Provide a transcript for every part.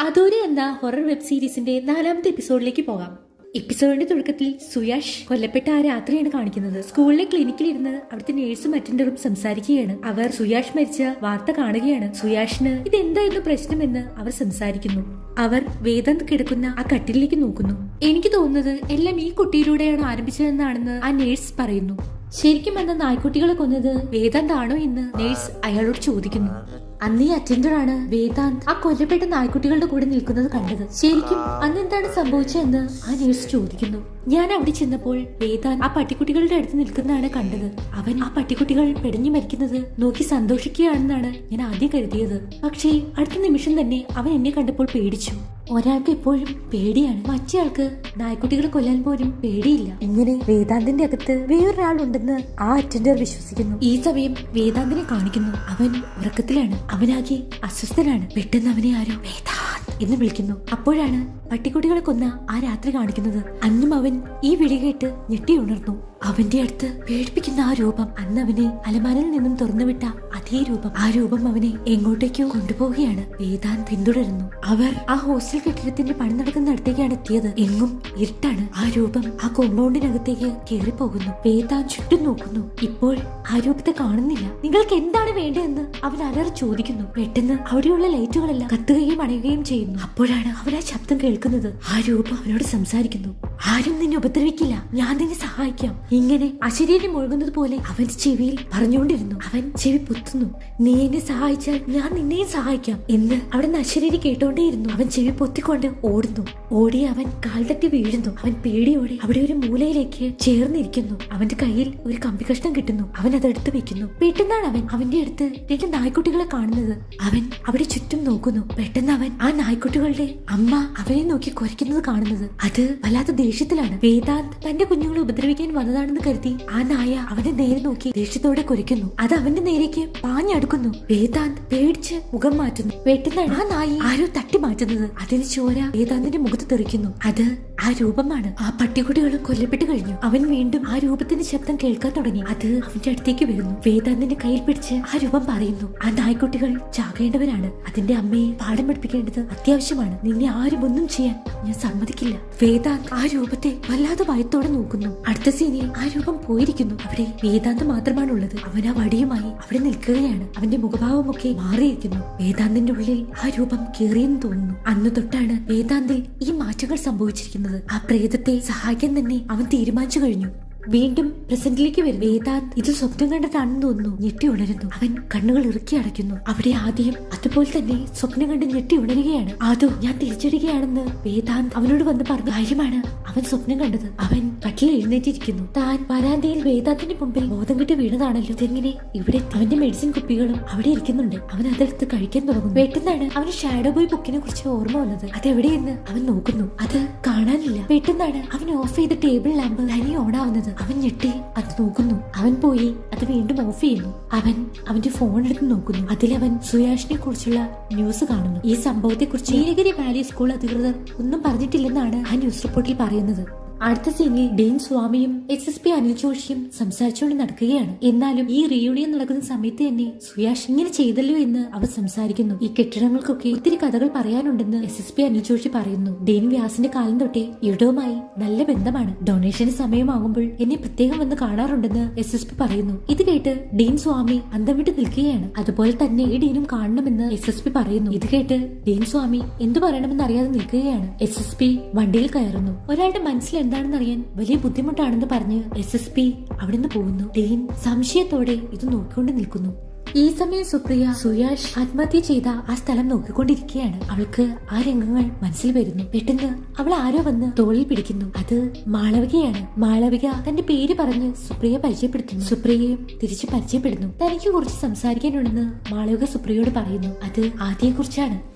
അദൂരി എന്ന horror web സീരീസിന്റെ നാലാമത്തെ എപ്പിസോഡിലേക്ക് പോകാം. എപ്പിസോഡിന്റെ തുടക്കത്തിൽ സുയാഷ് കൊല്ലപ്പെട്ട ആ രാത്രിയാണ് കാണിക്കുന്നത്. സ്കൂളിലെ ക്ലിനിക്കിൽ ഇരുന്ന് അവിടുത്തെ നേഴ്സും അറ്റൻഡറും സംസാരിക്കുകയാണ്. അവർ സുയാഷ് മരിച്ച വാർത്ത കാണുകയാണ്. സുയാഷിന് ഇതെന്തായിരുന്നു പ്രശ്നമെന്ന് അവർ സംസാരിക്കുന്നു. അവർ വേദാന്ത് കിടക്കുന്ന ആ കട്ടിലേക്ക് നോക്കുന്നു. എനിക്ക് തോന്നുന്നത് എല്ലാം ഈ കുട്ടിയിലൂടെയാണ് ആരംഭിച്ചതെന്നാണെന്ന് ആ നേഴ്സ് പറയുന്നു. ശരിക്കും എന്ന നായ്ക്കുട്ടികളെ കൊന്നത് വേദന്താണോ എന്ന് നേഴ്സ് അയാളോട് ചോദിക്കുന്നു. അന്ന് ഈ അറ്റൻഡറാണ് വേദാന്ത് ആ കൊല്ലപ്പെട്ട നായ്ക്കുട്ടികളുടെ കൂടെ നിൽക്കുന്നത് കണ്ടത്. ശരിക്കും അന്ന് എന്താണ് സംഭവിച്ചതെന്ന് ആ നേഴ്സ് ചോദിക്കുന്നു. ഞാൻ അവിടെ ചെന്നപ്പോൾ വേദാന്ത് ആ പട്ടിക്കുട്ടികളുടെ അടുത്ത് നിൽക്കുന്നതാണ് കണ്ടത്. അവൻ ആ പട്ടിക്കുട്ടികൾ പെടഞ്ഞു മരിക്കുന്നത് നോക്കി സന്തോഷിക്കുകയാണെന്നാണ് ഞാൻ ആദ്യം കരുതിയത്. പക്ഷേ അടുത്ത നിമിഷം തന്നെ അവൻ എന്നെ കണ്ടപ്പോൾ പേടിച്ചു. ഒരാൾക്ക് എപ്പോഴും പേടിയാണ്. മറ്റേയാൾക്ക് നായ്ക്കുട്ടികളെ കൊല്ലാൻ പോലും പേടിയില്ല. ഇങ്ങനെ വേദാന്തിന്റെ അകത്ത് വേറൊരാളുണ്ടെന്ന് ആ അറ്റൻഡർ വിശ്വസിക്കുന്നു. ഈ സമയം വേദാന്തിനെ കാണിക്കുന്നു. അവൻ ഉറക്കത്തിലാണ്. അവനാകെ അസ്വസ്ഥനാണ്. പെട്ടെന്ന് അവനെ ആരോ വേദാന്ത് എന്ന് വിളിക്കുന്നു. അപ്പോഴാണ് പട്ടിക്കുട്ടികളെ കൊന്ന ആ രാത്രി കാണിക്കുന്നത്. അന്നും അവൻ ഈ വിളി കേട്ട് ഞെട്ടി ഉണർന്നു. അവന്റെ അടുത്ത് പേടിപ്പിക്കുന്ന ആ രൂപം അന്ന് അവനെ അലമാനിൽ നിന്നും തുറന്നുവിട്ട അതേ രൂപം. ആ രൂപം അവനെ എങ്ങോട്ടേക്കോ കൊണ്ടുപോവുകയാണ്. വേദാൻ പിന്തുടരുന്നു. അവർ ആ ഹോസ്റ്റൽ കെട്ടിടത്തിന്റെ പണി നടക്കുന്ന അടുത്തേക്കാണ് എത്തിയത്. എങ്ങും ഇരുട്ടാണ്. ആ രൂപം ആ കോമ്പൗണ്ടിനകത്തേക്ക് കയറിപ്പോകുന്നു. വേദാൻ ചുറ്റും നോക്കുന്നു. ഇപ്പോൾ ആ രൂപത്തെ കാണുന്നില്ല. നിങ്ങൾക്ക് എന്താണ് വേണ്ടതെന്ന്? അവൻ അലറി ചോദിക്കുന്നു. പെട്ടെന്ന് അവിടെയുള്ള ലൈറ്റുകളെല്ലാം കത്തുകയും അണയുകയും ചെയ്യുന്നു. അപ്പോഴാണ് അവൻ ആ ശബ്ദം കേൾക്കുന്നത്. ആ രൂപം അവനോട് സംസാരിക്കുന്നു. ആരും നിന്നെ ഉപദ്രവിക്കില്ല. ഞാൻ നിന്നെ സഹായിക്കാം. ഇങ്ങനെ അശരീരം മുഴുകുന്നത് പോലെ അവൻ ചെവിയിൽ പറഞ്ഞുകൊണ്ടിരുന്നു. അവൻ ചെവി പൊത്തുന്നു. നീ എന്നെ സഹായിച്ചാൽ ഞാൻ നിന്നെയും സഹായിക്കാം എന്ന് അവിടെ നിന്ന് അശരീരി കേട്ടോണ്ടേയിരുന്നു. അവൻ ചെവി പൊത്തിക്കൊണ്ട് ഓടുന്നു. ഓടി അവൻ കാൽ തട്ടി വീഴുന്നു. അവൻ പേടിയോടെ അവിടെ ഒരു മൂലയിലേക്ക് ചേർന്നിരിക്കുന്നു. അവന്റെ കയ്യിൽ ഒരു കമ്പി കഷ്ണം കിട്ടുന്നു. അവൻ അതെടുത്ത് വെക്കുന്നു. പെട്ടെന്നാണ് അവൻ അവന്റെ അടുത്ത് രണ്ട് നായ്ക്കുട്ടികളെ കാണുന്നത്. അവൻ അവിടെ ചുറ്റും നോക്കുന്നു. പെട്ടെന്ന് അവൻ ആ നായ്ക്കുട്ടികളുടെ അമ്മ അവനെ നോക്കി കുരയ്ക്കുന്നത് കാണുന്നത്. അത് വല്ലാത്ത ദേഷ്യത്തിലാണ്. വേദാന്ത് തന്റെ കുഞ്ഞുങ്ങളെ ഉപദ്രവിക്കാൻ വന്നതാണെന്ന് കരുതി ആ നായ അവനെ നേരെ നോക്കി ദേഷ്യത്തോടെ കുരയ്ക്കുന്നു. അത് അവന്റെ നേരേക്ക് പാഞ്ഞടുക്കുന്നു. വേദാന്ത് പേടിച്ച് മുഖം മാറ്റുന്നു. വെട്ടുന്ന ആ നായി ആരോ തട്ടി മാറ്റുന്നത്. അതിന് ചോര വേദാന്തിന്റെ മുഖത്ത് തെറിക്കുന്നു. അത് ആ രൂപമാണ്. ആ പട്ടിക്കുട്ടികളും കൊല്ലപ്പെട്ട് കഴിഞ്ഞു. അവൻ വീണ്ടും ആ രൂപത്തിന്റെ ശബ്ദം കേൾക്കാൻ തുടങ്ങി. അത് അവന്റെ അടുത്തേക്ക് വരുന്നു വേദാന്തിന്റെ കയ്യിൽ പിടിച്ച് ആ രൂപം പറയുന്നു. ആ നായ്ക്കുട്ടികൾ ചാകേണ്ടവരാണ്. അതിന്റെ അമ്മയെ പാഠം പഠിപ്പിക്കേണ്ടത് അത്യാവശ്യമാണ്. നിന്നെ ആരും ഒന്നും ചെയ്യാൻ ഞാൻ സമ്മതിക്കില്ല. വേദാന്ത് ആ രൂപത്തെ വല്ലാതെ ഭയത്തോടെ നോക്കുന്നു. അടുത്ത സീനിൽ ആ രൂപം പോയിരിക്കുന്നു. അവിടെ വേദാന്ത് മാത്രമാണുള്ളത്. അവൻ ആ വടിയുമായി അവിടെ നിൽക്കുകയാണ്. അവന്റെ മുഖഭാവമൊക്കെ മാറിയിരിക്കുന്നു. വേദാന്തിന്റെ ഉള്ളിൽ ആ രൂപം കേറിയെന്ന് തോന്നുന്നു. അന്ന് തൊട്ടാണ് വേദാന്തിൽ ഈ മാറ്റങ്ങൾ സംഭവിച്ചിരിക്കുന്നത്. ആ പ്രേതത്തെ സഹായിക്കാൻ തന്നെ അവൻ തീരുമാനിച്ചു കഴിഞ്ഞു. വീണ്ടും പ്രസന്റിലേക്ക് വരുന്നു. വേദാന്ത് ഇത് സ്വപ്നം കണ്ടതാണെന്ന് തോന്നുന്നു. ഞെട്ടി ഉണരുന്നു. അവൻ കണ്ണുകൾ ഇറുക്കി അടയ്ക്കുന്നു. അവിടെ ആദ്യം അതുപോലെ തന്നെ സ്വപ്നം കണ്ട് ഞെട്ടി ഉണരുകയാണ്. ആദോ ഞാൻ തിരിച്ചടിക്കുകയാണെന്ന് വേദാന്ത് അവനോട് വന്ന് പറഞ്ഞ. കാര്യമാണ് അവൻ സ്വപ്നം കണ്ടത്. അവൻ കട്ടിൽ എഴുന്നേറ്റിരിക്കുന്നു. താൻ വരാന്തയിൽ വേദാന്തിന്റെ മുമ്പിൽ ബോധം കിട്ടി വീണതാണല്ലോ. ഇതെങ്ങനെ? ഇവിടെ അവന്റെ മെഡിസിൻ കുപ്പികളും അവിടെ ഇരിക്കുന്നുണ്ട്. അവൻ അതെടുത്ത് കഴിക്കാൻ തുടങ്ങുന്നു. പെട്ടെന്നാണ് അവന് ഷാഡോ ബോയ് ബുക്കിനെ കുറിച്ച് ഓർമ്മ വന്നത്. അതെവിടെയെന്ന് അവൻ നോക്കുന്നു. അത് കാണാനില്ല. പെട്ടെന്നാണ് അവൻ ഓഫ് ചെയ്ത ടേബിൾ ലാമ്പ് തനി ഓൺ ആവുന്നത്. അവൻ ഞെട്ടി അത് നോക്കുന്നു. അവൻ പോയി അത് വീണ്ടും ഓഫ് ചെയ്യുന്നു. അവൻ അവന്റെ ഫോൺ എടുത്ത് നോക്കുന്നു. അതിലവൻ സുയാഷിനെ കുറിച്ചുള്ള ന്യൂസ് കാണുന്നു. ഈ സംഭവത്തെ കുറിച്ച് നീലഗിരി വാലി സ്കൂൾ അധികൃതർ ഒന്നും പറഞ്ഞിട്ടില്ലെന്നാണ് ആ ന്യൂസ് റിപ്പോർട്ടിൽ പറയുന്നത്. അടുത്ത സീനിൽ ഡെയിൻ സ്വാമിയും എസ് എസ് പി അനിൽ ജോഷിയും സംസാരിച്ചുകൊണ്ട് നടക്കുകയാണ്. എന്നാലും ഈ റീയൂണിയൻ നടക്കുന്ന സമയത്ത് തന്നെ സുയാഷ് ഇങ്ങനെ ചെയ്തല്ലോ എന്ന് അവർ സംസാരിക്കുന്നു. ഈ കെട്ടിടങ്ങൾക്കൊക്കെ ഒത്തിരി കഥകൾ പറയാനുണ്ടെന്ന് S S P Anil Joshi പറയുന്നു. ഡീൻ വ്യാസിന്റെ കാലം തൊട്ടേ ഇവിടവുമായി നല്ല ബന്ധമാണ്. ഡൊണേഷന് സമയമാകുമ്പോൾ എന്നെ പ്രത്യേകം വന്ന് കാണാറുണ്ടെന്ന് എസ് എസ് പി പറയുന്നു. ഇത് കേട്ട് ഡീൻ സ്വാമി അന്തം വിട്ട് നിൽക്കുകയാണ്. അതുപോലെ തന്നെ ഈ ഡീനും കാണണമെന്ന് എസ് എസ് പി പറയുന്നു. ഇത് കേട്ട് ഡീൻ സ്വാമി എന്തു പറയണമെന്ന് അറിയാതെ നിൽക്കുകയാണ്. എസ് എസ് പി വണ്ടിയിൽ കയറുന്നു. ഒരാളുടെ മനസ്സിൽ എന്താണെന്ന് അറിയാൻ വലിയ ബുദ്ധിമുട്ടാണെന്ന് പറഞ്ഞ് എസ് എസ് പി അവിടുന്ന് പോകുന്നു. ഡീൻ സംശയത്തോടെ ഇത് നോക്കിക്കൊണ്ട് നിൽക്കുന്നു. ഈ സമയം സുപ്രിയ സുയാഷ് ആത്മഹത്യ ചെയ്ത ആ സ്ഥലം നോക്കിക്കൊണ്ടിരിക്കുകയാണ്. അവൾക്ക് ആ രംഗങ്ങൾ മനസ്സിൽ വരുന്നു. പെട്ടെന്ന് അവൾ ആരോ വന്ന് തോളിൽ പിടിക്കുന്നു. അത് മാളവികയാണ്. മാളവിക തന്റെ പേര് പറഞ്ഞ് സുപ്രിയ പരിചയപ്പെടുത്തുന്നു. സുപ്രിയയും തിരിച്ചു പരിചയപ്പെടുന്നു. തനിക്ക് കുറിച്ച് സംസാരിക്കാനുണ്ടെന്ന് മാളവിക സുപ്രിയയോട് പറയുന്നു. അത് ആദ്യയെ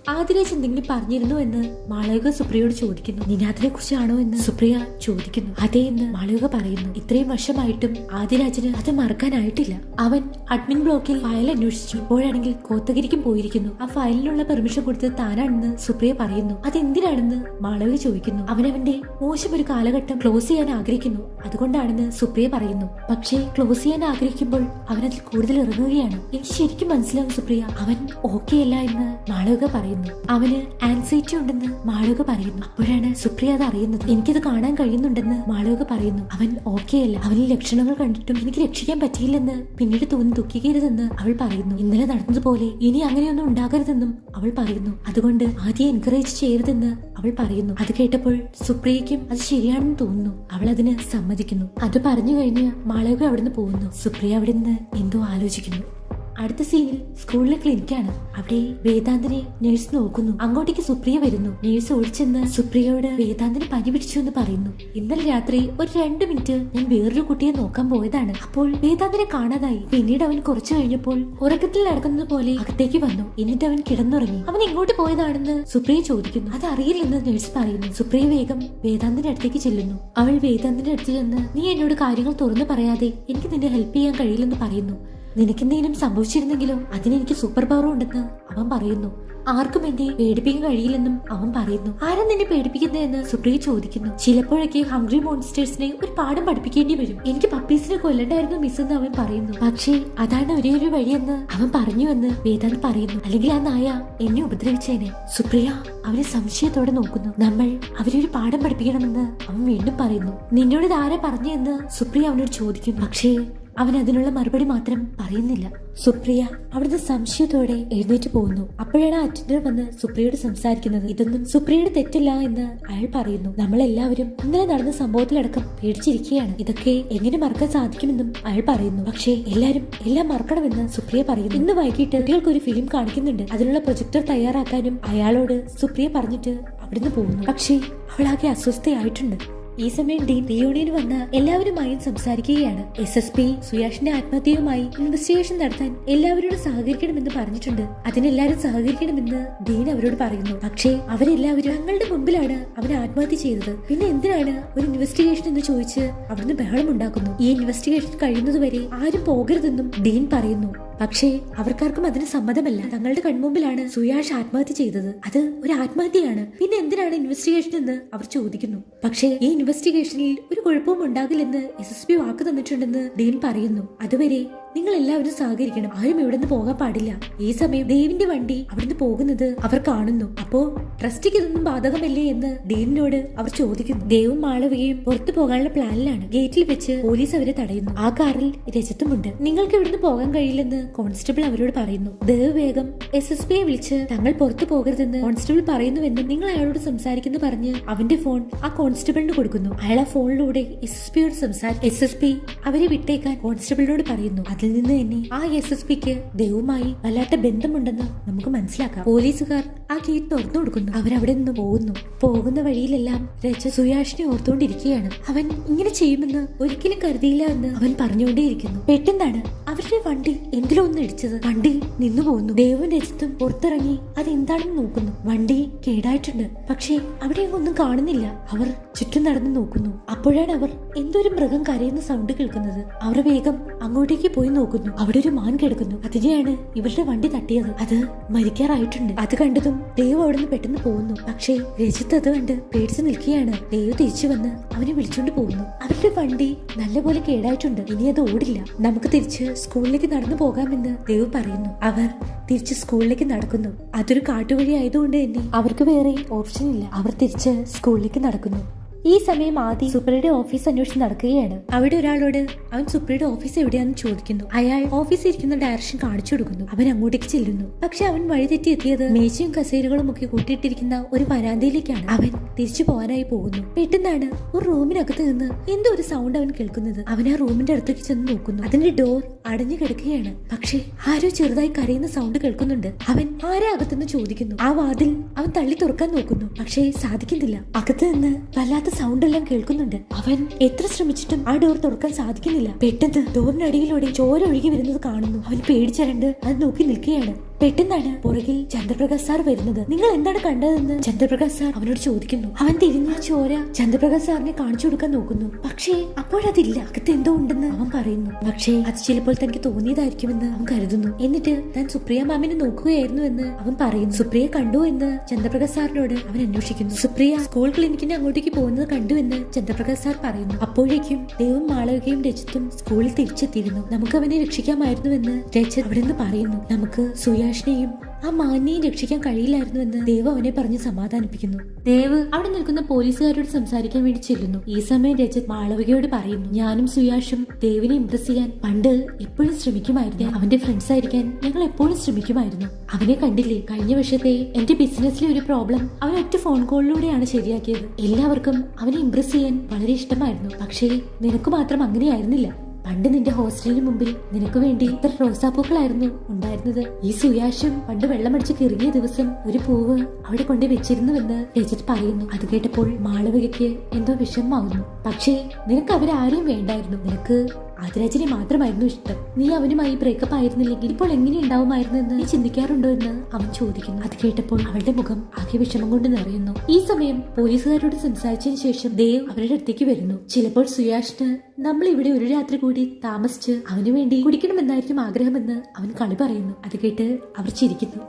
ആദിരാജ് എന്തെങ്കിലും പറഞ്ഞിരുന്നു എന്ന് മാളവിക സുപ്രിയയോട് ചോദിക്കുന്നു. നിനാദിനെ കുറിച്ചാണോ എന്ന് സുപ്രിയ ചോദിക്കുന്നു. അതേ എന്ന് മാളവിക പറയുന്നു. ഇത്രയും വർഷമായിട്ടും ആദിരാജിന് അത് മറക്കാനായിട്ടില്ല. അവൻ അഡ്മിൻ ബ്ലോക്കിൽ ഫയൽ അന്വേഷിച്ചു. ഇപ്പോഴാണെങ്കിൽ കോത്തഗിരിക്കും പോയിരിക്കുന്നു. ആ ഫയലിനുള്ള പെർമിഷൻ കൊടുത്തത് താനാണെന്ന് സുപ്രിയ പറയുന്നു. അതെന്തിനാണെന്ന് മാളവിക ചോദിക്കുന്നു. അവനവന്റെ മോശം ഒരു കാലഘട്ടം ക്ലോസ് ചെയ്യാൻ ആഗ്രഹിക്കുന്നു. അതുകൊണ്ടാണെന്ന് സുപ്രിയ പറയുന്നു. പക്ഷേ ക്ലോസ് ചെയ്യാൻ ആഗ്രഹിക്കുമ്പോൾ അവനതിൽ കൂടുതൽ ഇറങ്ങുകയാണ്. എനിക്ക് ശരിക്കും മനസ്സിലാവും സുപ്രിയ. അവൻ ഓക്കെ അല്ല എന്ന് മാളവിക പറയുന്നു. പറയുന്നു അവന് ആൻസൈറ്റി ഉണ്ടെന്ന് മാളവിക പറയുന്നു. അപ്പോഴാണ് സുപ്രിയ അത് അറിയുന്നത്. എനിക്കത് കാണാൻ കഴിയുന്നുണ്ടെന്ന് മാളവിക പറയുന്നു. അവൻ ഓക്കെ അല്ല. അവന് ലക്ഷണങ്ങൾ കണ്ടിട്ടും എനിക്ക് രക്ഷിക്കാൻ പറ്റിയില്ലെന്ന് പിന്നീട് തോന്നി ദുഃഖിക്കരുതെന്ന് അവൾ പറയുന്നു. ഇന്നലെ നടന്നതുപോലെ ഇനി അങ്ങനെയൊന്നും ഉണ്ടാകരുതെന്നും അവൾ പറയുന്നു. അതുകൊണ്ട് ആദ്യം എൻകറേജ് ചെയ്യരുതെന്ന് അവൾ പറയുന്നു. അത് കേട്ടപ്പോൾ സുപ്രിയയ്ക്കും അത് ശരിയാണെന്ന് തോന്നുന്നു. അവൾ അതിന് സമ്മതിക്കുന്നു. അത് പറഞ്ഞു കഴിഞ്ഞ് മാളവിക അവിടുന്ന് പോകുന്നു. സുപ്രിയ അവിടെ നിന്ന് എന്തോ ആലോചിക്കുന്നു. അടുത്ത സീനിൽ സ്കൂളിലെ ക്ലിനിക്കാണ് അവിടെ വേദാന്തിനെ നേഴ്സ് നോക്കുന്നു. അങ്ങോട്ടേക്ക് സുപ്രിയ വരുന്നു. നേഴ്സ് ഓടിച്ചെന്ന് സുപ്രിയയോട് വേദാന്തിന് പനി പിടിച്ചു എന്ന് പറയുന്നു. ഇന്നലെ രാത്രി ഒരു രണ്ട് മിനിറ്റ് ഞാൻ വേറൊരു കുട്ടിയെ നോക്കാൻ പോയതാണ്. അപ്പോൾ വേദാന്തിനെ കാണാതായി. പിന്നീട് അവൻ കുറച്ചു കഴിഞ്ഞപ്പോൾ ഉറക്കത്തിൽ നടക്കുന്നത് പോലെ അകത്തേക്ക് വന്നു. എന്നിട്ട് അവൻ കിടന്നുറങ്ങി. അവൻ എങ്ങോട്ട് പോയതാണെന്ന് സുപ്രിയ ചോദിക്കുന്നു. അത് അറിയില്ലെന്ന് നേഴ്സ് പറയുന്നു. സുപ്രിയ വേഗം വേദാന്തിന്റെ അടുത്തേക്ക് ചെല്ലുന്നു. അവൾ വേദാന്തിന്റെ അടുത്ത് ചെന്ന് നീ എന്നോട് കാര്യങ്ങൾ തുറന്നു പറയാതെ എനിക്ക് നിന്നെ ഹെൽപ്പ് ചെയ്യാൻ കഴിയില്ലെന്ന് പറയുന്നു. നിനക്കെന്തെങ്കിലും സംഭവിച്ചിരുന്നെങ്കിലോ അതിനെനിക്ക് സൂപ്പർ പവർ ഉണ്ടെന്ന് അവൻ പറയുന്നു. ആർക്കും എന്നെ പേടിപ്പിക്കാൻ കഴിയില്ലെന്നും അവൻ പറയുന്നു. ആരാ നിന്നെ പേടിപ്പിക്കുന്നതെന്ന് സുപ്രിയ ചോദിക്കുന്നു. ചിലപ്പോഴൊക്കെ ഹംഗ്രി മോൺസ്റ്റേഴ്സിനെ ഒരു പാഠം പഠിപ്പിക്കേണ്ടി വരും. എനിക്ക് പപ്പീസിനെ കൊല്ലണ്ടായിരുന്നു മിസ് എന്ന് അവൻ പറയുന്നു. പക്ഷേ അതാണ് ഒരേ ഒരു വഴിയെന്ന് അവൻ പറഞ്ഞു എന്ന് വേദാന്ത് പറയുന്നു. അല്ലെങ്കിൽ ആ നായ എന്നെ ഉപദ്രവിച്ചേനെ. സുപ്രിയ അവനെ സംശയത്തോടെ നോക്കുന്നു. നമ്മൾ അവരൊരു പാഠം പഠിപ്പിക്കണമെന്ന് അവൻ വീണ്ടും പറയുന്നു. നിന്നോട് ഇത് ആരാ പറഞ്ഞെന്ന് സുപ്രിയ അവനോട് ചോദിക്കുന്നു. പക്ഷേ അവൻ അതിനുള്ള മറുപടി മാത്രം പറയുന്നില്ല. സുപ്രിയ അവിടുന്ന് സംശയത്തോടെ എഴുന്നേറ്റ് പോകുന്നു. അപ്പോഴാണ് അറ്റൻഡർ വന്ന് സുപ്രിയോട് സംസാരിക്കുന്നത്. ഇതൊന്നും സുപ്രിയയുടെ തെറ്റില്ല എന്ന് അയാൾ പറയുന്നു. നമ്മളെല്ലാവരും ഇന്നലെ നടന്ന സംഭവത്തിലടക്കം പേടിച്ചിരിക്കുകയാണ്. ഇതൊക്കെ എങ്ങനെ മറക്കാൻ സാധിക്കുമെന്നും അയാൾ പറയുന്നു. പക്ഷേ എല്ലാരും എല്ലാം മറക്കണമെന്ന് സുപ്രിയ പറയുന്നു. ഇന്ന് വൈകിട്ട് കുട്ടികൾക്ക് ഒരു ഫിലിം കാണിക്കുന്നുണ്ട്. അതിനുള്ള പ്രൊജക്ടർ തയ്യാറാക്കാനും അയാളോട് സുപ്രിയ പറഞ്ഞിട്ട് അവിടുന്ന് പോകുന്നു. പക്ഷേ അവളാകെ അസ്വസ്ഥയായിട്ടുണ്ട്. ഈ സമയം ഡീൻ റിയൂണിയൻ വന്ന് എല്ലാവരുമായും സംസാരിക്കുകയാണ്. എസ് എസ് പി സുയാഷിന്റെ ആത്മഹത്യയുമായി ഇൻവെസ്റ്റിഗേഷൻ നടത്താൻ എല്ലാവരോടും സഹകരിക്കണമെന്ന് പറഞ്ഞിട്ടുണ്ട്. അതിനെല്ലാവരും സഹകരിക്കണമെന്ന് ഡീൻ അവരോട് പറയുന്നു. പക്ഷേ അവരെല്ലാവരും തങ്ങളുടെ മുമ്പിലാണ് അവൻ ആത്മഹത്യ ചെയ്തത്. പിന്നെ എന്തിനാണ് ഒരു ഇൻവെസ്റ്റിഗേഷൻ എന്ന് ചോദിച്ച് അവിടുന്ന് ബഹളം ഉണ്ടാക്കുന്നു ഈ ഇൻവെസ്റ്റിഗേഷൻ കഴിയുന്നതുവരെ ആരും പോകരുതെന്നും ഡീൻ പറയുന്നു. പക്ഷേ അവർക്കാർക്കും അതിന് സമ്മതമല്ല. തങ്ങളുടെ കൺമുമ്പിലാണ് സുയാഷ് ആത്മഹത്യ ചെയ്തത്. അത് ഒരു ആത്മഹത്യയാണ്. പിന്നെ എന്തിനാണ് ഇൻവെസ്റ്റിഗേഷൻ എന്ന് അവർ ചോദിക്കുന്നു. പക്ഷേ ഈ ഇൻവെസ്റ്റിഗേഷനിൽ ഒരു കുഴപ്പവും ഉണ്ടാകില്ലെന്ന് എസ് എസ് പി വാക്ക് തന്നിട്ടുണ്ടെന്ന് ഡീൻ പറയുന്നു. അതുവരെ നിങ്ങൾ എല്ലാവരും സഹകരിക്കണം. ആരും ഇവിടെ നിന്ന് പോകാൻ പാടില്ല. ഈ സമയം ദേവിന്റെ വണ്ടി അവിടുന്ന് പോകുന്നത് അവർ കാണുന്നു. അപ്പോ ട്രസ്റ്റിക്ക് ഇതൊന്നും ബാധകമല്ലേ? എന്ന് ദേവിനോട് അവർ ചോദിക്കുന്നു. ദേവും മാളവികയും പുറത്തു പോകാനുള്ള പ്ലാനിലാണ്. ഗേറ്റിൽ വെച്ച് പോലീസ് അവരെ തടയുന്നു. ആ കാറിൽ രജത്തുമുണ്ട്. നിങ്ങൾക്ക് ഇവിടുന്ന് പോകാൻ കഴിയില്ലെന്ന് കോൺസ്റ്റബിൾ അവരോട് പറയുന്നു. ദേവ് വേഗം എസ് എസ് പിയെ വിളിച്ച് തങ്ങൾ പുറത്തു പോകരുതെന്ന് കോൺസ്റ്റബിൾ പറയുന്നുവെന്നും നിങ്ങൾ അയാളോട് സംസാരിക്കുന്നു പറഞ്ഞ് അവന്റെ ഫോൺ ആ കോൺസ്റ്റബിളിന് കൊടുക്കുന്നു. അയാൾ ആ ഫോണിലൂടെ എസ് എസ് പിയോട് സംസാരിക്കും എസ് എസ് പി അവരെ വിട്ടേക്കാൻ കോൺസ്റ്റബിളിനോട് പറയുന്നു. അതിൽ നിന്ന് തന്നെ ആ എസ് എസ് പിക്ക് ദൈവമായി വല്ലാത്ത ബന്ധമുണ്ടെന്ന് നമുക്ക് മനസ്സിലാക്കാം. പോലീസുകാർ ആ ഗേറ്റ് തുറന്നു കൊടുക്കുന്നു. അവരവിടെ നിന്ന് പോകുന്നു. പോകുന്ന വഴിയിലെല്ലാം രജ സുയാഷിനെ ഓർത്തുകൊണ്ടിരിക്കുകയാണ്. അവൻ ഇങ്ങനെ ചെയ്യുമെന്ന് ഒരിക്കലും കരുതിയില്ല എന്ന് അവൻ പറഞ്ഞുകൊണ്ടേയിരിക്കുന്നു. പെട്ടെന്നാണ് അവരുടെ വണ്ടി എന്തിലോ ഒന്ന് ഇടിച്ചത്. വണ്ടി നിന്നു പോകുന്നു ദേവും രജിത്തും പുറത്തിറങ്ങി അതെന്താണെന്ന് നോക്കുന്നു. വണ്ടി കേടായിട്ടുണ്ട്. പക്ഷേ അവിടെ ഒന്നും കാണുന്നില്ല. അവർ ചുറ്റും നടന്നു നോക്കുന്നു. അപ്പോഴാണ് അവർ എന്തൊരു മൃഗം കരയുന്ന സൗണ്ട് കേൾക്കുന്നത്. അവർ വേഗം അങ്ങോട്ടേക്ക് പോയി നോക്കുന്നു. അവിടെ ഒരു മാൻ കിടക്കുന്നു. അതിനെയാണ് ഇവരുടെ വണ്ടി തട്ടിയത്. അത് മരിക്കാറായിട്ടുണ്ട്. അത് കണ്ടതും ദേവ് അവിടുന്ന് പെട്ടെന്ന് പോകുന്നു. പക്ഷേ രജിത്ത് അത് കണ്ട് പേടിച്ച് നിൽക്കുകയാണ്. ദേവ് തിരിച്ചു വന്ന് അവനെ വിളിച്ചുകൊണ്ട് പോകുന്നു. അവരുടെ വണ്ടി നല്ലപോലെ കേടായിട്ടുണ്ട്. ഇനി അത് ഓടില്ല. നമുക്ക് തിരിച്ച് സ്കൂളിലേക്ക് നടന്നു പോകാമെന്ന് ദേവ് പറയുന്നു. അവർ തിരിച്ച് സ്കൂളിലേക്ക് നടക്കുന്നു. അതൊരു കാട്ടുവഴി ആയതുകൊണ്ട് തന്നെ അവർക്ക് വേറെ ഓപ്ഷൻ ഇല്ല അവർ തിരിച്ച് സ്കൂളിലേക്ക് നടക്കുന്നു. ഈ സമയം ആദി സുപ്രയുടെ ഓഫീസ് അന്വേഷിച്ച് നടക്കുകയാണ്. അവിടെ ഒരാളോട് അവൻ സുപ്രയുടെ ഓഫീസ് എവിടെയാണെന്ന് ചോദിക്കുന്നു. അയാൾ ഓഫീസിൽ ഇരിക്കുന്ന ഡയറക്ഷൻ കാണിച്ചു കൊടുക്കുന്നു. അവൻ അങ്ങോട്ടേക്ക് ചെല്ലുന്നു. പക്ഷെ അവൻ വഴിതെറ്റി എത്തിയത് മേശയും കസേരകളും ഒക്കെ കൂട്ടിയിട്ടിരിക്കുന്ന ഒരു വരാന്തയിലേക്കാണ്. അവൻ തിരിച്ചു പോകാനായി പോകുന്നു. പെട്ടെന്നാണ് ഒരു റൂമിനകത്ത് നിന്ന് എന്തോ ഒരു സൗണ്ട് അവൻ കേൾക്കുന്നത്. അവൻ ആ റൂമിന്റെ അടുത്തേക്ക് ചെന്ന് നോക്കുന്നു. അതിന്റെ ഡോർ അടഞ്ഞു കിടക്കുകയാണ്. പക്ഷെ ആരോ ചെറുതായി കരയുന്ന സൗണ്ട് കേൾക്കുന്നുണ്ട്. അവൻ ആരെ അകത്തുനിന്ന് ചോദിക്കുന്നു. ആ വാതിൽ അവൻ തള്ളി തുറക്കാൻ നോക്കുന്നു. പക്ഷേ സാധിക്കുന്നില്ല. അകത്ത് നിന്ന് വല്ലാത്ത സൗണ്ട് എല്ലാം കേൾക്കുന്നുണ്ട്. അവൻ എത്ര ശ്രമിച്ചിട്ടും ആ ഡോർ തുറക്കാൻ സാധിക്കുന്നില്ല. പെട്ടെന്ന് ഡോറിനടിയിലൂടെ ചോര ഒഴുകി വരുന്നത് കാണുന്നു. അവൻ പേടിച്ചരണ്ട് അത് നോക്കി നിൽക്കുകയാണ്. പെട്ടെന്നാണ് പുറകിൽ ചന്ദ്രപ്രകാശ് സാർ വരുന്നത്. നിങ്ങൾ എന്താണ് കണ്ടതെന്ന് ചന്ദ്രപ്രകാശ് സാർ അവനോട് ചോദിക്കുന്നു. അവൻ തിരിഞ്ഞ ചോര ചന്ദ്രപ്രകാശ് സാറിനെ കാണിച്ചു കൊടുക്കാൻ നോക്കുന്നു. പക്ഷേ അപ്പോഴതില്ല. അകത്ത് എന്തോ ഉണ്ടെന്ന് അവൻ പറയുന്നു. പക്ഷേ അത് ചിലപ്പോൾ തനിക്ക് തോന്നിയതായിരിക്കുമെന്ന് അവൻ കരുതുന്നു. എന്നിട്ട് താൻ സുപ്രിയ മാമിനെ നോക്കുകയായിരുന്നു എന്ന് അവൻ പറയുന്നു. സുപ്രിയ കണ്ടു എന്ന് ചന്ദ്രപ്രകാശ് സാറിനോട് അവൻ അന്വേഷിക്കുന്നു. സുപ്രിയ സ്കൂൾ ക്ലിനിക്കിന് അങ്ങോട്ടേക്ക് പോകുന്നത് കണ്ടു എന്ന് ചന്ദ്രപ്രകാശ് സാർ പറയുന്നു. അപ്പോഴേക്കും ദേവും മാളവികയും രജിത്തും സ്കൂളിൽ തിരിച്ചെത്തിയിരുന്നു. നമുക്ക് അവനെ രക്ഷിക്കാമായിരുന്നുവെന്ന് രജത് അവിടെ നിന്ന് പറയുന്നു. നമുക്ക് സുയാ സുയാഷിനെയും ആ മാന്യയും രക്ഷിക്കാൻ കഴിയില്ലായിരുന്നു എന്ന് ദേവ് അവനെ പറഞ്ഞ് സമാധാനിപ്പിക്കുന്നു. ദേവ് അവിടെ നിൽക്കുന്ന പോലീസുകാരോട് സംസാരിക്കാൻ വേണ്ടി ചെല്ലുന്നു. ഈ സമയം രജത് മാളവികയോട് പറയുന്നു ഞാനും സുയാഷും ദേവിനെ ഇംപ്രസ് ചെയ്യാൻ പണ്ട് എപ്പോഴും ശ്രമിക്കുമായിരുന്നു. അവന്റെ ഫ്രണ്ട്സ് ആയിരിക്കാൻ ഞങ്ങൾ എപ്പോഴും ശ്രമിക്കുമായിരുന്നു. അവനെ കണ്ടില്ലേ? കഴിഞ്ഞ വർഷത്തെ എന്റെ ബിസിനസ്സിലെ ഒരു പ്രോബ്ലം അവൻ ഒറ്റ ഫോൺ കോളിലൂടെയാണ് ശരിയാക്കിയത്. എല്ലാവർക്കും അവനെ ഇംപ്രസ് ചെയ്യാൻ വളരെ ഇഷ്ടമായിരുന്നു. പക്ഷേ നിനക്ക് മാത്രം അങ്ങനെയായിരുന്നില്ല. പണ്ട് നിന്റെ ഹോസ്റ്റലിന് മുമ്പിൽ നിനക്ക് വേണ്ടി ഇത്ര റോസാപ്പൂക്കളായിരുന്നു ഉണ്ടായിരുന്നത്. ഈ സുയാഷും പണ്ട് വെള്ളമടിച്ച് കിറങ്ങിയ ദിവസം ഒരു പൂവ് അവിടെ കൊണ്ട് വെച്ചിരുന്നുവെന്ന് രജിത് പറയുന്നു. അത് കേട്ടപ്പോൾ മാളവികയ്ക്ക് എന്തോ വിഷമമാവുന്നു. പക്ഷേ നിനക്ക് അവരാരെയും വേണ്ടായിരുന്നു. നിനക്ക് ആദിരാജിനെ മാത്രമായിരുന്നു ഇഷ്ടം. നീ അവനുമായി ബ്രേക്കപ്പ് ആയിരുന്നില്ലെങ്കിൽ ഇപ്പോൾ എങ്ങനെ ഉണ്ടാവുമായിരുന്നു എന്ന് നീ ചിന്തിക്കാറുണ്ടോ എന്ന് അവൻ ചോദിക്കുന്നു. അത് കേട്ടപ്പോൾ അവളുടെ മുഖം ആകെ വിഷമം കൊണ്ട് നിറയുന്നു. ഈ സമയം പോലീസുകാരോട് സംസാരിച്ചതിന് ശേഷം ദേവ് അവരുടെ അടുത്തേക്ക് വരുന്നു. ചിലപ്പോൾ സുയാഷിന് നമ്മൾ ഇവിടെ ഒരു രാത്രി കൂടി താമസിച്ച് അവന് വേണ്ടി കുടിക്കണമെന്നായിരിക്കും ആഗ്രഹമെന്ന് അവൻ കളി പറയുന്നു. അത് കേട്ട് അവർ ചിരിക്കുന്നു.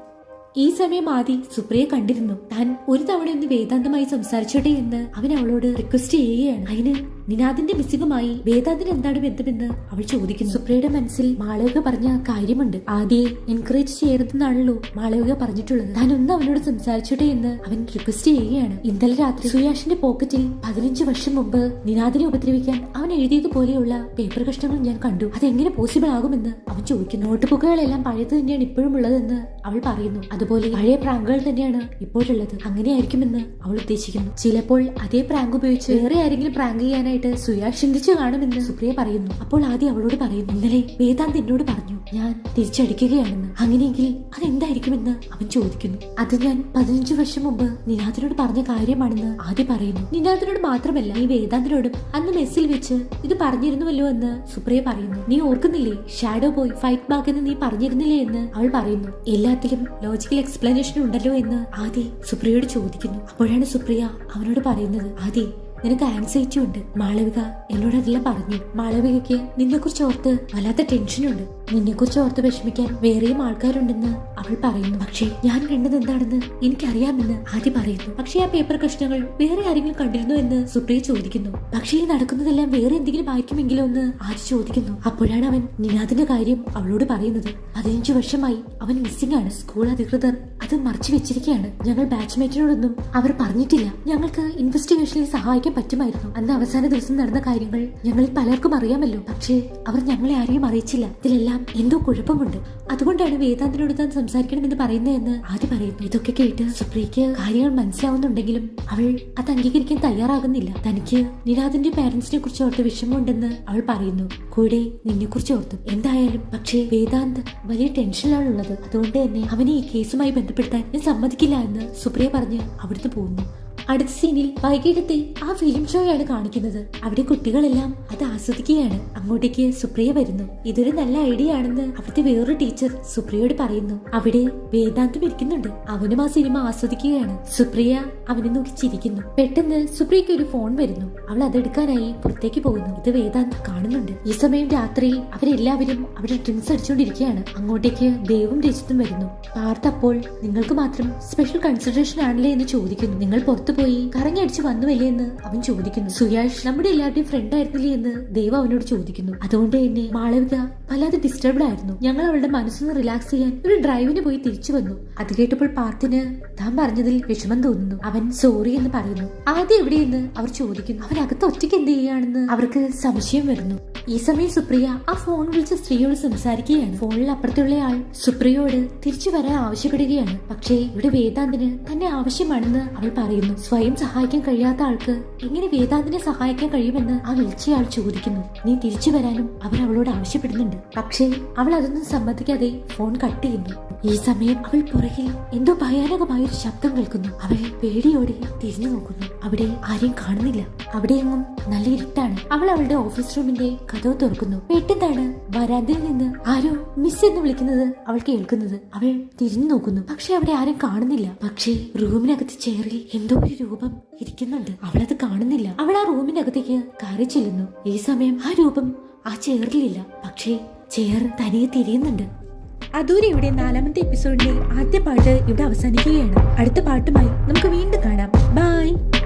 ഈ സമയം ആദി സുപ്രിയെ കണ്ടിരുന്നു. താൻ ഒരു തവണ ഒന്ന് വേദാന്തമായി സംസാരിച്ചോട്ടെ എന്ന് അവൻ അവളോട് റിക്വസ്റ്റ് ചെയ്യുകയാണ്. അതിന് നിനാദിന്റെ മിസ്സിങ്ങുമായി വേദാന്തിന് എന്താണ് ബന്ധമെന്ന് അവൾ ചോദിക്കുന്നു. സുപ്രിയയുടെ മനസ്സിൽ മാളവിക പറഞ്ഞ കാര്യമുണ്ട്. ആദ്യം എൻകറേജ് ചെയ്യരുതെന്നാണല്ലോ മാളവിക പറഞ്ഞിട്ടുള്ളത്. താൻ ഒന്ന് അവനോട് സംസാരിച്ചോട്ടെ എന്ന് അവൻ റിക്വസ്റ്റ് ചെയ്യുകയാണ്. ഇന്നലെ രാത്രി സുയാഷിന്റെ പോക്കറ്റിൽ പതിനഞ്ച് വർഷം മുമ്പ് നിനാദിനെ ഉപദ്രവിക്കാൻ അവൻ എഴുതിയതുപോലെയുള്ള പേപ്പർ കഷ്ണങ്ങൾ ഞാൻ കണ്ടു. അതെങ്ങനെ പോസിബിൾ ആകുമെന്ന് അവൻ ചോദിക്കുന്നു. നോട്ട്ബുക്കുകളെല്ലാം പഴയത് തന്നെയാണ് ഇപ്പോഴും ഉള്ളതെന്ന് അവൾ പറയുന്നു. അതുപോലെ പഴയ പ്രാങ്കുകൾ തന്നെയാണ് ഇപ്പോഴുള്ളത്. അങ്ങനെയായിരിക്കുമെന്ന് അവൾ ഉദ്ദേശിക്കുന്നു. ചിലപ്പോൾ അതേ പ്രാങ്ക് ഉപയോഗിച്ച് വേറെ ആരെങ്കിലും പ്രാങ്ക് ചെയ്യാനായിട്ട് സുയാ ചിന്തിച്ചു കാണുമെന്ന് സുപ്രിയ പറയുന്നു. അപ്പോൾ ആദ്യം അവളോട് പറയുന്നു ഇന്നലെ വേദാന്ത് എന്നോട് പറഞ്ഞു ഞാൻ തിരിച്ചടിക്കുകയാണെന്ന്. അങ്ങനെയെങ്കിൽ അതെന്തായിരിക്കുമെന്ന് അവൻ ചോദിക്കുന്നു. അത് ഞാൻ പതിനഞ്ചു വർഷം മുമ്പ് നിനാഥിനോട് പറഞ്ഞ കാര്യമാണെന്ന് ആദ്യം പറയുന്നു. നിനാഥിനോട് മാത്രമല്ല ഈ വേദാന്തിനോടും അന്ന് മെസ്സിൽ വെച്ച് ഇത് പറഞ്ഞിരുന്നുവല്ലോ എന്ന് സുപ്രിയ പറയുന്നു. നീ ഓർക്കുന്നില്ലേ ഷാഡോ ബോയ് ഫൈറ്റ് ബാഗ് എന്ന് നീ പറഞ്ഞിരുന്നില്ലേ എന്ന് അവൾ പറയുന്നു. എല്ലാത്തിലും ലോജിക്കൽ എക്സ്പ്ലനേഷൻ ഉണ്ടല്ലോ എന്ന് ആദി സുപ്രിയയോട് ചോദിക്കുന്നു. അപ്പോഴാണ് സുപ്രിയ അവനോട് പറയുന്നത് ആദി നിനക്ക് ആൻസൈറ്റി ഉണ്ട്. മാളവിക എന്നോട് അതെല്ലാം പറഞ്ഞു. മാളവികയ്ക്ക് നിന്നെ കുറിച്ച് ഓർത്ത് വല്ലാത്ത ടെൻഷനുണ്ട് നിന്നെ കുറിച്ച് ഓർത്ത് വിഷമിക്കാൻ വേറെയും ആൾക്കാരുണ്ടെന്ന് അവൾ പറയുന്നു. പക്ഷേ ഞാൻ കണ്ടത് എന്താണെന്ന് എനിക്കറിയാമെന്ന് ആദ്യം പറയുന്നു. പക്ഷേ ആ പേപ്പർ കഷ്ണങ്ങൾ വേറെ ആരെങ്കിലും കണ്ടിരുന്നു എന്ന് സുപ്രിയ ചോദിക്കുന്നു. പക്ഷേ ഈ നടക്കുന്നതെല്ലാം വേറെ എന്തെങ്കിലും ആയിരിക്കുമെങ്കിലോ എന്ന് ആദ്യ ചോദിക്കുന്നു. അപ്പോഴാണ് അവൻ നിനാദിന്റെ കാര്യം അവളോട് പറയുന്നത്. പതിനഞ്ചു വർഷമായി അവൻ മിസ്സിംഗ് ആണ്. സ്കൂൾ അധികൃതർ അത് മറച്ചു വെച്ചിരിക്കുകയാണ്. ഞങ്ങൾ ബാച്ച്മേറ്റിനോടൊന്നും അവർ പറഞ്ഞിട്ടില്ല. ഞങ്ങൾക്ക് ഇൻവെസ്റ്റിഗേഷനിൽ സഹായിക്കാൻ പറ്റുമായിരുന്നു. അന്ന് അവസാന ദിവസം നടന്ന കാര്യങ്ങൾ ഞങ്ങളിൽ പലർക്കും അറിയാമല്ലോ. പക്ഷേ അവർ ഞങ്ങളെ ആരെയും അറിയിച്ചില്ല. ഇതിലെല്ലാം എന്തോ കുഴപ്പമുണ്ട്. അതുകൊണ്ടാണ് വേദാന്തിനോട് താൻ സംസാരിക്കണമെന്ന് പറയുന്നതെന്ന് ആദ്യം പറയുന്നു ഇതൊക്കെ കേട്ട് സുപ്രിയക്ക് കാര്യങ്ങൾ മനസ്സിലാവുന്നുണ്ടെങ്കിലും അവൾ അത് അംഗീകരിക്കാൻ തയ്യാറാകുന്നില്ല. തനിക്ക് നിരാദിന്റെ പാരന്റ്സിനെ കുറിച്ച് ഓർത്ത് വിഷമമുണ്ടെന്ന് അവൾ പറയുന്നു. കൂടെ നിന്നെ കുറിച്ച് ഓർത്തും. എന്തായാലും പക്ഷേ വേദാന്ത് വലിയ ടെൻഷനിലാണുള്ളത് അതുകൊണ്ട് തന്നെ അവനെ ഈ കേസുമായി ബന്ധപ്പെടുത്താൻ ഞാൻ സമ്മതിക്കില്ല എന്ന് സുപ്രിയ പറഞ്ഞ് അവിടുത്തെ പോകുന്നു അടുത്ത സീനിൽ വൈകിട്ടത്തെ ആ ഫിലിം ഷോയാണ് കാണിക്കുന്നത്. അവിടെ കുട്ടികളെല്ലാം അത് ആസ്വദിക്കുകയാണ്. അങ്ങോട്ടേക്ക് സുപ്രിയ വരുന്നു. ഇതൊരു നല്ല ഐഡിയ ആണെന്ന് അവിടുത്തെ വേറൊരു ടീച്ചർ സുപ്രിയയോട് പറയുന്നു. അവിടെ വേദാന്തം ഇരിക്കുന്നുണ്ട്. അവനും ആ സിനിമ ആസ്വദിക്കുകയാണ്. സുപ്രിയ അവനെ നോക്കി ചിരിക്കുന്നു. പെട്ടെന്ന് സുപ്രിയക്ക് ഒരു ഫോൺ വരുന്നു. അവൾ അതെടുക്കാനായി പുറത്തേക്ക് പോകുന്നു. ഇത് വേദാന്ത് കാണുന്നുണ്ട്. ഈ സമയം രാത്രി അവരെല്ലാവരും അവരുടെ ഡ്രിങ്ക്സ് അടിച്ചുകൊണ്ടിരിക്കുകയാണ് അങ്ങോട്ടേക്ക് ദേവും രജിത്തും വരുന്നു. പാർത്ത് അപ്പോൾ നിങ്ങൾക്ക് മാത്രം സ്പെഷ്യൽ കൺസിഡറേഷൻ ആണല്ലേ എന്ന് ചോദിക്കുന്നു. നിങ്ങൾ പുറത്തു പോയി? കറങ്ങി അടിച്ച് വന്നുവല്ലേ എന്ന് അവൻ ചോദിക്കുന്നു. സുയാഷ് നമ്മുടെ എല്ലാവരുടെയും ഫ്രണ്ട് ആയിരുന്നില്ലേ എന്ന് ദേവ അവനോട് ചോദിക്കുന്നു. അതുകൊണ്ട് തന്നെ മാളവിക വല്ലാതെ ഡിസ്റ്റർബ്ഡ് ആയിരുന്നു. ഞങ്ങൾ അവളുടെ മനസ്സൊന്ന് റിലാക്സ് ചെയ്യാൻ ഒരു ഡ്രൈവിന് പോയി തിരിച്ചു വന്നു. അത് കേട്ടപ്പോൾ പാർത്ഥിന് താൻ പറഞ്ഞതിൽ വിഷമം തോന്നുന്നു. അവൻ സോറി എന്ന് പറയുന്നു. ആദ്യം എവിടെയെന്ന്? അവർ ചോദിക്കുന്നു. അവൻ അകത്ത് ഒറ്റയ്ക്ക് എന്ത് ചെയ്യുകയാണെന്ന് അവർക്ക് സംശയം വരുന്നു. ഈ സമയം സുപ്രിയ ആ ഫോൺ വിളിച്ച സ്ത്രീയോട് സംസാരിക്കുകയാണ്. ഫോണിൽ അപ്പുറത്തുള്ള ആൾ സുപ്രിയയോട് തിരിച്ചു വരാൻ ആവശ്യപ്പെടുകയാണ്. പക്ഷേ ഇവിടെ വേദാന്തിന് തന്നെ ആവശ്യമാണെന്ന് അവൾ പറയുന്നു. സ്വയം സഹായിക്കാൻ കഴിയാത്ത ആൾക്ക് എങ്ങനെ വേദാന്തിനെ സഹായിക്കാൻ കഴിയുമെന്ന് ആ വിളിച്ചയാൾ ചോദിക്കുന്നു. നീ തിരിച്ചു വരാനും അവർ അവളോട് ആവശ്യപ്പെടുന്നുണ്ട്. പക്ഷേ അവൾ അതൊന്നും സമ്മതിക്കാതെ ഫോൺ കട്ട് ചെയ്യുന്നു. ഈ സമയം അവൾ പുറകിൽ എന്തോ ഭയാനകമായ ഒരു ശബ്ദം കേൾക്കുന്നു. അവൾ പേടിയോടെ തിരിഞ്ഞു നോക്കുന്നു. അവിടെ ആരെയും കാണുന്നില്ല. അവിടെയെങ്ങും നല്ല ഇരുട്ടാണ്. അവൾ അവളുടെ ഓഫീസ് റൂമിന്റെ കഥവ് തുറക്കുന്നു. പെട്ടെന്നാണ് വരാന്തയിൽ നിന്ന് ആരോ മിസ് എന്ന് വിളിക്കുന്നത് അവൾ കേൾക്കുന്നത്. അവൾ തിരിഞ്ഞു നോക്കുന്നു. പക്ഷെ അവിടെ ആരും കാണുന്നില്ല. പക്ഷേ റൂമിനകത്ത് ചെയറിൽ എന്തോ ഒരു രൂപം ഇരിക്കുന്നുണ്ട്. അവൾ അത് കാണുന്നില്ല. അവൾ ആ റൂമിനകത്തേക്ക് കയറി ചെല്ലുന്നു. ഈ സമയം ആ രൂപം ആ ചെയറിലില്ല. പക്ഷേ ചെയർ തനിയെ തിരിയുന്നുണ്ട്. അതൂരെ ഇവിടെ നാലാമത്തെ എപ്പിസോഡിന്റെ ആദ്യ പാട്ട് ഇവിടെ അവസാനിക്കുകയാണ്. അടുത്ത പാട്ടുമായി നമുക്ക് വീണ്ടും കാണാം. ബൈ.